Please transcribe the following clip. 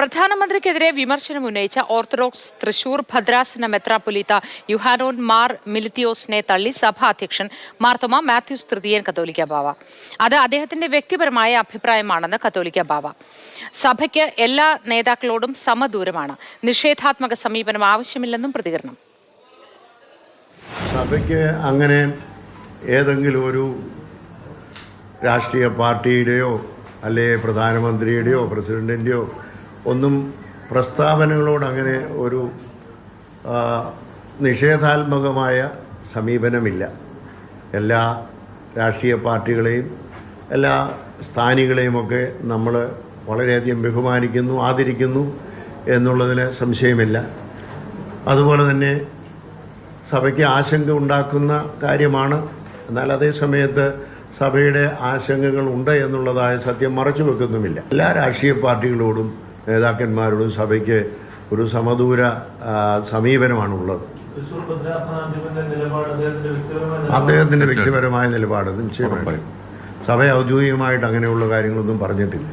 പ്രധാനമന്ത്രിക്കെതിരെ വിമർശനം ഉന്നയിച്ച ഓർത്തഡോക്സ് തൃശൂർ ഭദ്രാസന മെത്രാപ്പൊലീത്ത യുഹാനോൻ മാർ മിലിത്തിയോസിനെ തള്ളി സഭാ അധ്യക്ഷൻ മാർത്തോമ മാത്യൂസ് തൃതീയൻ കത്തോലിക്ക ബാവ. അത് അദ്ദേഹത്തിന്റെ വ്യക്തിപരമായ അഭിപ്രായമാണെന്ന് കത്തോലിക്ക ബാവ. സഭയ്ക്ക് എല്ലാ നേതാക്കളോടും സമദൂരമാണ്. നിഷേധാത്മക സമീപനം ആവശ്യമില്ലെന്നും പ്രതികരണം. സഭയ്ക്ക് അങ്ങനെ ഏതെങ്കിലും ഒരു രാഷ്ട്രീയ പാർട്ടിയുടെയോ അല്ലെ പ്രധാനമന്ത്രിയുടെയോ പ്രസിഡന്റിന്റെയോ ഒന്നും പ്രസ്താവനകളോട് അങ്ങനെ ഒരു നിഷേധാത്മകമായ സമീപനമില്ല. എല്ലാ രാഷ്ട്രീയ പാർട്ടികളെയും എല്ലാ സ്ഥാനികളെയുമൊക്കെ നമ്മൾ വളരെയധികം ബഹുമാനിക്കുന്നു ആദരിക്കുന്നു എന്നുള്ളതിന് സംശയമില്ല. അതുപോലെ തന്നെ സഭയ്ക്ക് ആശങ്ക ഉണ്ടാക്കുന്ന കാര്യമാണ്. എന്നാൽ അതേ സമയത്ത് സഭയുടെ ആശങ്കകൾ ഉണ്ട് എന്നുള്ളതായ സത്യം മറച്ചു വെക്കുന്നുമില്ല എല്ലാ രാഷ്ട്രീയ പാർട്ടികളോടും നേതാക്കന്മാരോടും സഭയ്ക്ക് ഒരു സമദൂര സമീപനമാണ് സമീപനമാണുള്ളത്. അദ്ദേഹത്തിന്റെ അദ്ദേഹത്തിന്റെ വ്യക്തിപരമായ നിലപാട് നിശ്ചയമായി സഭ ഔദ്യോഗികമായിട്ട് അങ്ങനെയുള്ള കാര്യങ്ങളൊന്നും പറഞ്ഞിട്ടില്ല.